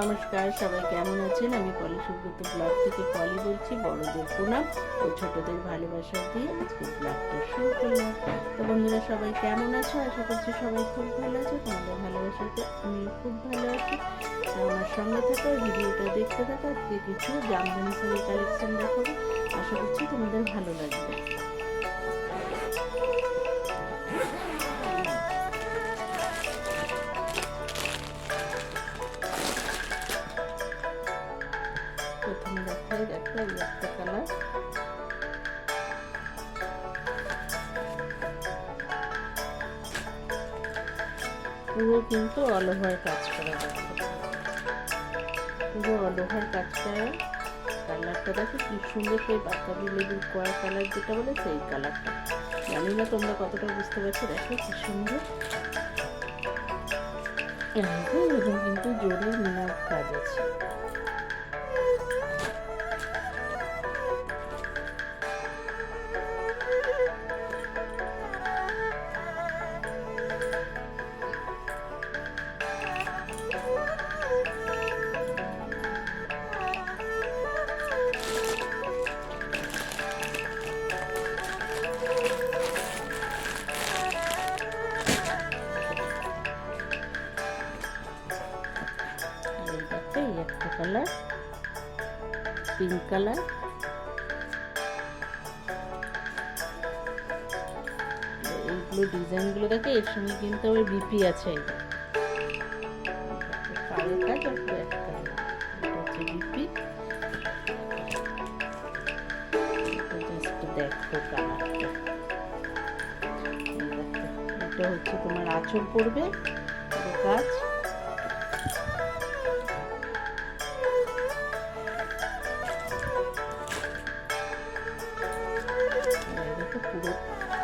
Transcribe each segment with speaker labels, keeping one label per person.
Speaker 1: নমস্কার, সবাই কেমন আছেন? আমি পলি সুব্রত ব্লগ থেকে পলি বলছি, বড়দের প্রণাম ও ছোটদের ভালোবাসা দিয়ে আজকে ব্লগটা শুরু করলাম। তো বন্ধুরা, সবাই কেমন আছো? আশা করছি সবাই খুব ভালো আছে, তোমাদের ভালোবাসাতে আমি খুব ভালো আছি। আমার সঙ্গে থাকো ভিডিওটা দেখতে থাকো, আজকে কিছু জামদানি শাড়ি কালেকশন দেখাবো। আশা করছি তোমাদের ভালো লাগবে। এই একটা কালার পুরো কিন্তু অল ওভার কাজ করা দেখো পুরো অল ওভার কাজ করা কালারটা দেখো কি সুন্দর সেই বাতাবি লেবুর কোয়ার কালার যেটা বলে সেই কালারটা জানি না তোমরা কতটা বুঝতে পারছ, দেখো কি সুন্দর। এবং কিন্তু জরির মিনার কাজ আছে। কালার পিঙ্ক কালার এইগুলো ডিজাইনগুলো দেখো এর সঙ্গে কিন্তু আবার বিপি আছে। পাড়ের কাজ আর এক হচ্ছে দেখো এটা হচ্ছে তোমার আঁচল পড়বে কাজ।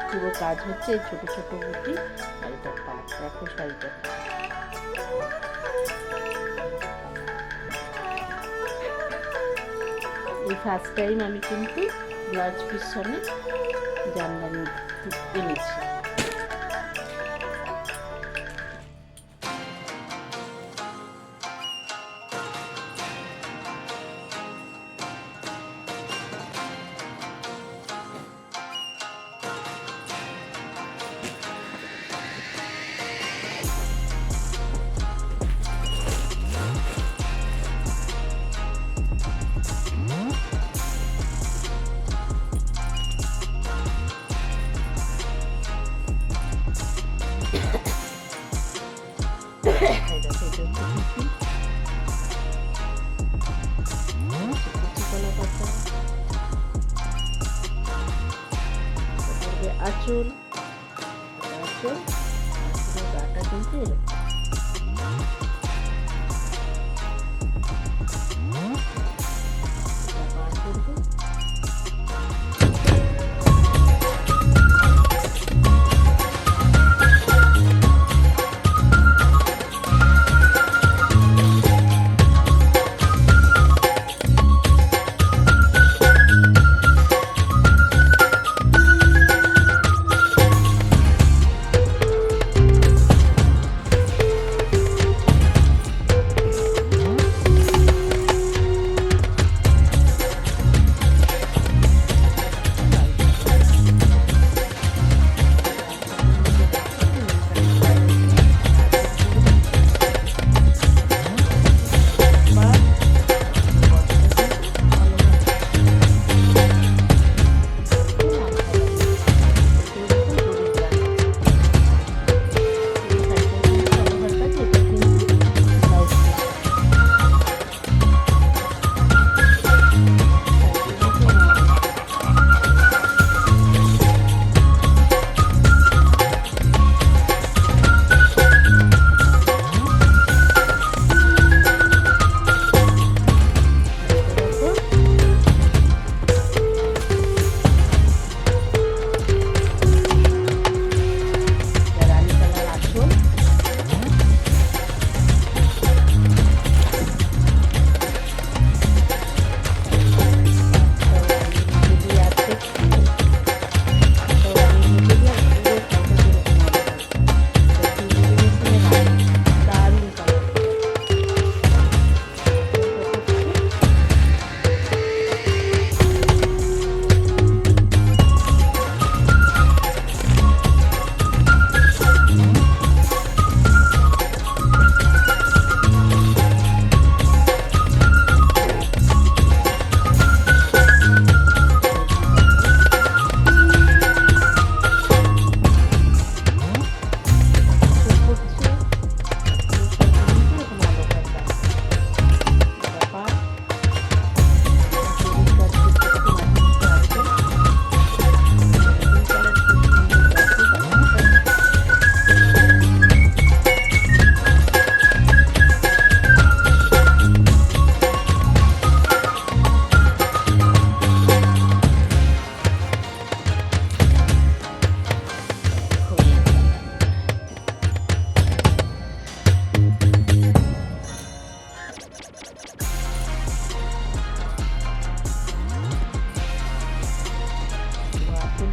Speaker 1: পুরো কাজ হচ্ছে এই ছোট ছোট বুটি শাড়িটার পাট দেখো শাড়িটা এই ফার্স্ট টাইম আমি কিন্তু ব্লাউজ পিস সমেত জামদানি এনেছি। বিপি কুচি কলা পাতা আঁচল আঁচল আর গাটা কিন্তু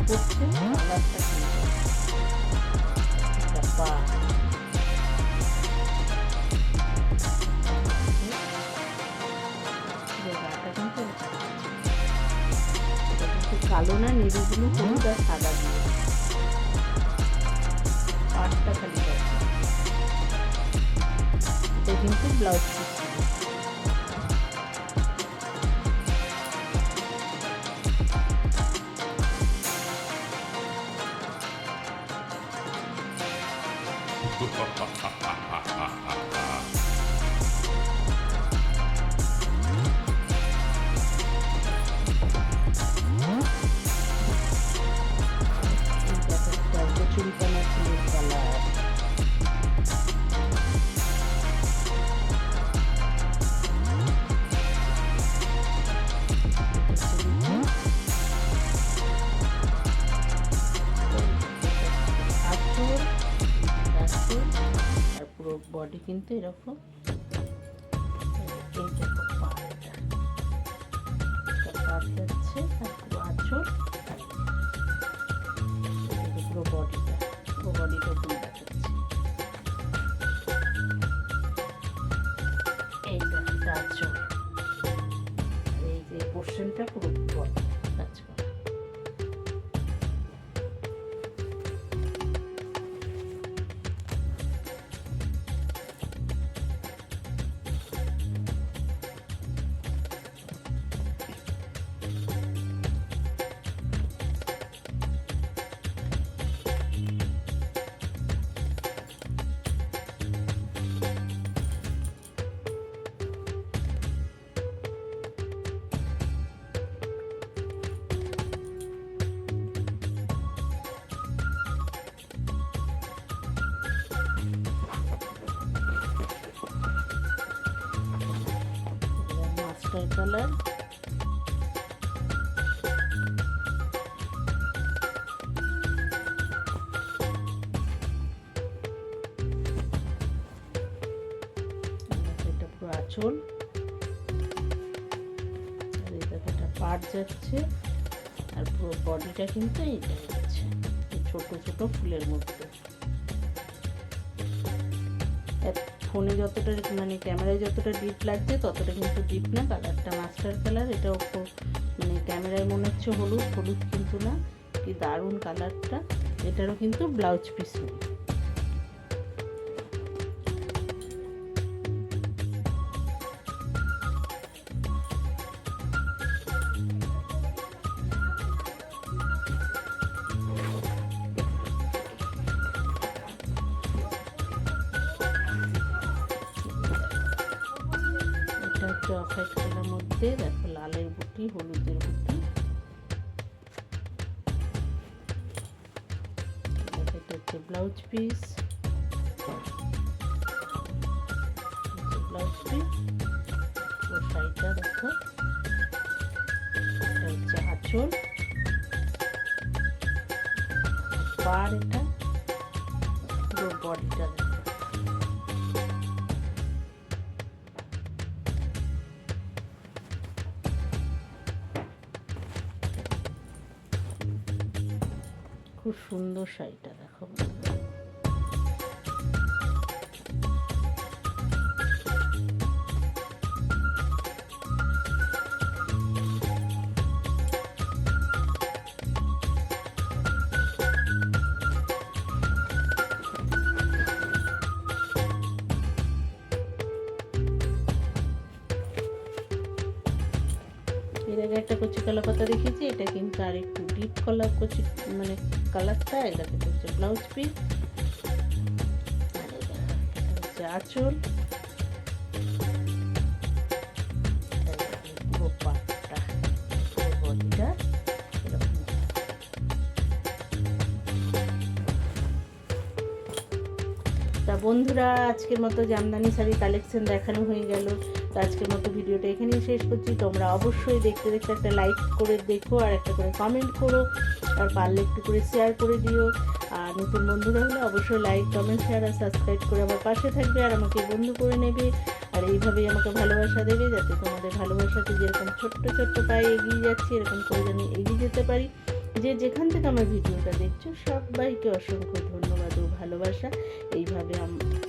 Speaker 1: করছে কালো না নেড়েগুলো হলুদ আর সাদা দিয়ে পাঁচটা খালি এটা কিন্তু ব্লাউজ পিস। বডি কিন্তু এরকম এই কালার এটা পুরো আঁচল। পাট যাচ্ছে আর পুরো বডিটা কিন্তু ছোট ছোট ফুলের মধ্যে। ফোনে যতটা মানে ক্যামেরায় যতটা ডিপ লাগছে, ততটা কিন্তু ডিপ না। কালারটা মাস্টার কালার এটা মানে ক্যামেরায় মনে হচ্ছে হলুদ হলুদ কিন্তু না। কি দারুণ কালারটা এটারও কিন্তু ব্লাউজ পিস নেই এটা হচ্ছে অফ মধ্যে, দেখো লালের বুটি হলুদের বুটি এটা হচ্ছে ব্লাউজ পিস ব্লাউজ পিস ও শাড়িটা দেখো। এটা হচ্ছে আঁচল। পার এটা পুরো বডিটা দেখো। সুন্দর শাড়িটা। আগে একটা কচি কলা পাতা দেখেছি এটা কিন্তু আর একটু ডিপ কলা কচি মানে কালারটা এটা কিন্তু হচ্ছে ব্লাউজ পিস হচ্ছে তা বন্ধুরা, আজকের মতো জামদানি শাড়ি কালেকশন দেখানো হয়ে গেল। তো আজকের মতো ভিডিওটা এখানেই শেষ করছি। তোমরা অবশ্যই দেখতে দেখতে একটা লাইক করে দেখো আর একটা করে কমেন্ট করো আর পারলে একটু করে শেয়ার করে দিও। আর নতুন বন্ধুরা হলে অবশ্যই লাইক কমেন্ট শেয়ার আর সাবস্ক্রাইব করে আমার পাশে থাকবে আর আমাকে বন্ধু করে নেবে। আর এইভাবেই আমাকে ভালোবাসা দেবে যাতে তোমাদের ভালোবাসাতে যেরকম ছোট্ট ছোট্ট পায়ে এগিয়ে যাচ্ছি, এরকম করে যেন এগিয়ে যেতে পারি। যে যেখান থেকে আমার ভিডিওটা দেখছ, সবাইকে অসংখ্য ধন্যবাদ ও ভালোবাসা। এইভাবে আম-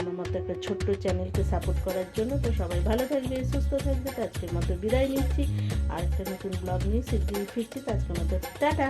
Speaker 1: আমার মতো একটা ছোট্ট চ্যানেলকে সাপোর্ট করার জন্য। তো সবাই ভালো থাকবে, সুস্থ থাকবে। তো আজকের মতো বিদায় নিচ্ছি। আর একটা নতুন ব্লগ নিয়ে সেটি ফিরছি। তো আজকের মতো, টাটা!